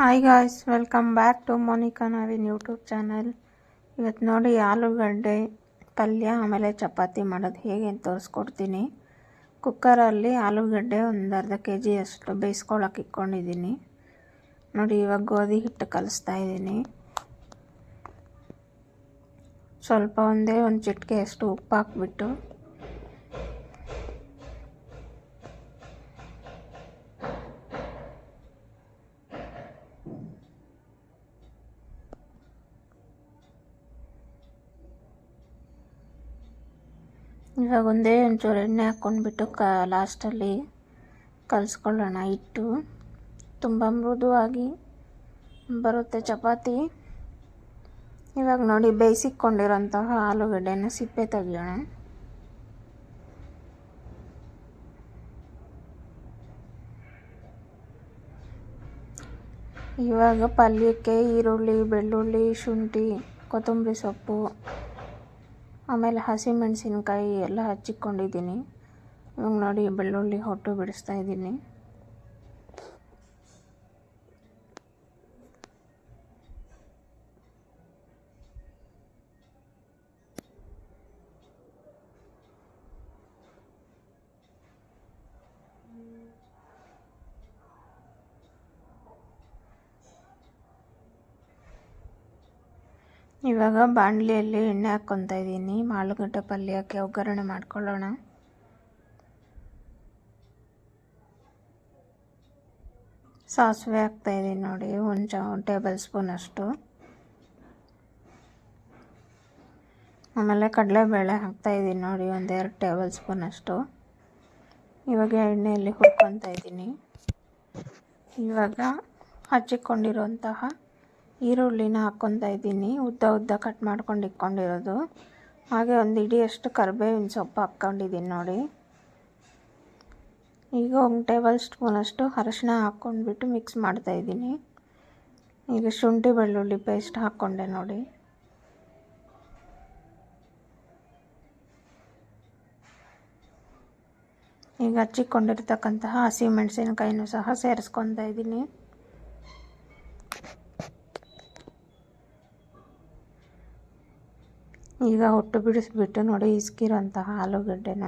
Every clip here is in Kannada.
Hi guys welcome back to Monika Naveen YouTube channel ಇವತ್ತು ನೋಡಿ ಆಲೂಗಡ್ಡೆ, ಪಲ್ಯ, ಆಮೇಲೆ ಚಪಾತಿ ಮಾಡೋದು ಹೇಗೆ ಅಂತ ತೋರಿಸ್ಕೊಡ್ತೀನಿ. ಕುಕ್ಕರಲ್ಲಿ ಆಲೂಗಡ್ಡೆ ಒಂದು ಅರ್ಧ ಕೆ ಜಿ ಅಷ್ಟು ಬೇಯಿಸ್ಕೊಳಕ್ಕೆ ಇಟ್ಕೊಂಡಿದ್ದೀನಿ. ನೋಡಿ, ಇವಾಗ ಗೋಧಿ ಹಿಟ್ಟು ಕಲಿಸ್ತಾ ಇದ್ದೀನಿ. ಸ್ವಲ್ಪ ಒಂದೇ ಒಂದು ಚಿಟಿಕೆ ಅಷ್ಟು ಉಪ್ಪು ಹಾಕ್ಬಿಟ್ಟು ಇವಾಗ ಒಂದೇ ಒಂಚೂರು ಎಣ್ಣೆ ಹಾಕ್ಕೊಂಡ್ಬಿಟ್ಟು ಕ, ಲಾಸ್ಟಲ್ಲಿ ಕಲಿಸ್ಕೊಳ್ಳೋಣ. ಹಿಟ್ಟು ತುಂಬ ಮೃದುವಾಗಿ ಬರುತ್ತೆ ಚಪಾತಿ. ಇವಾಗ ನೋಡಿ, ಬೇಯಿಸಿಕೊಂಡಿರೋಂತಹ ಆಲೂಗಡ್ಡೆನ ಸಿಪ್ಪೆ ತೆಗಿಯೋಣ. ಇವಾಗ ಪಲ್ಯಕ್ಕೆ ಈರುಳ್ಳಿ, ಬೆಳ್ಳುಳ್ಳಿ, ಶುಂಠಿ, ಕೊತ್ತಂಬರಿ ಸೊಪ್ಪು ಆಮೇಲೆ ಹಸಿಮೆಣಸಿನ್ಕಾಯಿ ಎಲ್ಲ ಹಚ್ಚಿಕೊಂಡಿದ್ದೀನಿ. ಇವಾಗ ನೋಡಿ ಬೆಳ್ಳುಳ್ಳಿ ಹೊಟ್ಟು ಬಿಡಿಸ್ತಾ ಇದ್ದೀನಿ. ಇವಾಗ ಬಾಣಲಿಯಲ್ಲಿ ಎಣ್ಣೆ ಹಾಕ್ಕೊತಾ ಇದ್ದೀನಿ. ಆಲೂಗಡ್ಡೆ ಪಲ್ಯಕ್ಕೆ ಒಗ್ಗರಣೆ ಮಾಡ್ಕೊಳ್ಳೋಣ. ಸಾಸಿವೆ ಹಾಕ್ತಾಯಿದ್ದೀನಿ ನೋಡಿ, ಒಂದು ಚ ಟೇಬಲ್ ಸ್ಪೂನ್ ಅಷ್ಟು. ಆಮೇಲೆ ಕಡಲೆಬೇಳೆ ಹಾಕ್ತಾಯಿದ್ದೀನಿ ನೋಡಿ ಒಂದೆರಡು ಟೇಬಲ್ ಸ್ಪೂನ್ ಅಷ್ಟು. ಇವಾಗ ಎಣ್ಣೆಯಲ್ಲಿ ಹುರ್ಕೊತಾ ಇದ್ದೀನಿ. ಇವಾಗ ಹಚ್ಚಿಕೊಂಡಿರುವಂತಹ ಈರುಳ್ಳಿನ ಹಾಕ್ಕೊತಾ ಇದ್ದೀನಿ. ಉದ್ದ ಉದ್ದ ಕಟ್ ಮಾಡ್ಕೊಂಡು ಇಟ್ಕೊಂಡಿರೋದು ಹಾಗೆ ಒಂದು ಇಡಿಯಷ್ಟು ಕರಿಬೇವಿನ ಸೊಪ್ಪು ಹಾಕ್ಕೊಂಡಿದ್ದೀನಿ ನೋಡಿ. ಈಗ ಒಂದು ಟೇಬಲ್ ಸ್ಪೂನಷ್ಟು ಅರಶಿನ ಹಾಕ್ಕೊಂಡ್ಬಿಟ್ಟು ಮಿಕ್ಸ್ ಮಾಡ್ತಾ ಮಾಡ್ತಾಯಿದ್ದೀನಿ ಈಗ ಶುಂಠಿ ಬೆಳ್ಳುಳ್ಳಿ ಪೇಸ್ಟ್ ಹಾಕ್ಕೊಂಡೆ ನೋಡಿ. ಈಗ ಹಚ್ಚಿಕೊಂಡಿರ್ತಕ್ಕಂತಹ ಹಸಿಮೆಣಸಿನಕಾಯಿನೂ ಸಹ ಸೇರಿಸ್ಕೊತಾ ಇದ್ದೀನಿ. ಈಗ ಹೊಟ್ಟು ಬಿಡಿಸ್ಬಿಟ್ಟು ನೋಡಿ, ಇಸ್ಕಿರೋಂತಹ ಆಲೂಗಡ್ಡೆನ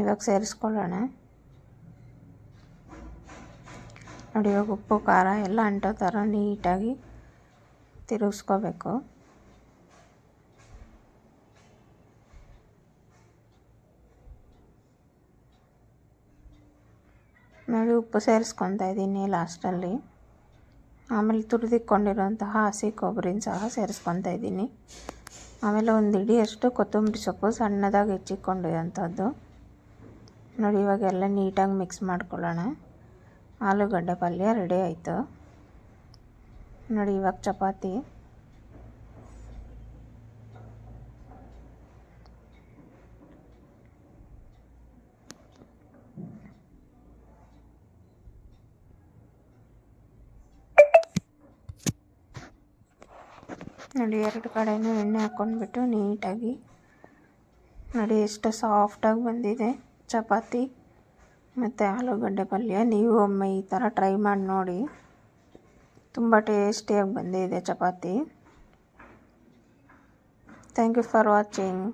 ಇವಾಗ ಸೇರಿಸ್ಕೊಳ್ಳೋಣ. ನೋಡಿ, ಇವಾಗ ಉಪ್ಪು, ಖಾರ ಎಲ್ಲ ಅಂಟೋ ಥರ ನೀಟಾಗಿ ತಿರುಗಿಸ್ಕೋಬೇಕು. ನೋಡಿ, ಉಪ್ಪು ಸೇರಿಸ್ಕೊತಾ ಇದ್ದೀನಿ ಲಾಸ್ಟಲ್ಲಿ. ಆಮೇಲೆ ತುರಿದಿಕ್ಕೊಂಡಿರುವಂತಹ ಹಸಿ ಕೊಬ್ಬರಿನ ಸಹ ಸೇರಿಸ್ಕೊತಾ ಇದ್ದೀನಿ. ಆಮೇಲೆ ಒಂದು ಇಡಿಯಷ್ಟು ಕೊತ್ತಂಬರಿ ಸೊಪ್ಪು ಸಣ್ಣದಾಗಿ ಹೆಚ್ಚಿಕೊಂಡಿರೋಂಥದ್ದು ನೋಡಿ, ಇವಾಗೆಲ್ಲ ನೀಟಾಗಿ ಮಿಕ್ಸ್ ಮಾಡ್ಕೊಳ್ಳೋಣ. ಆಲೂಗಡ್ಡೆ ಪಲ್ಯ ರೆಡಿ ಆಯಿತು. ನೋಡಿ, ಇವಾಗ ಚಪಾತಿ. ನೋಡಿ, ಎರಡು ಕಡೆಯೂ ಎಣ್ಣೆ ಹಾಕ್ಕೊಂಡ್ಬಿಟ್ಟು ನೀಟಾಗಿ ನೋಡಿ, ಎಷ್ಟು ಸಾಫ್ಟಾಗಿ ಬಂದಿದೆ. ಚಪಾತಿ ಮತ್ತು ಆಲೂಗಡ್ಡೆ ಪಲ್ಯ. ನೀವು ಒಮ್ಮೆ ಈ ಥರ ಟ್ರೈ ಮಾಡಿ ನೋಡಿ. ತುಂಬ ಟೇಸ್ಟಿಯಾಗಿ ಬಂದಿದೆ chapati. Thank you for watching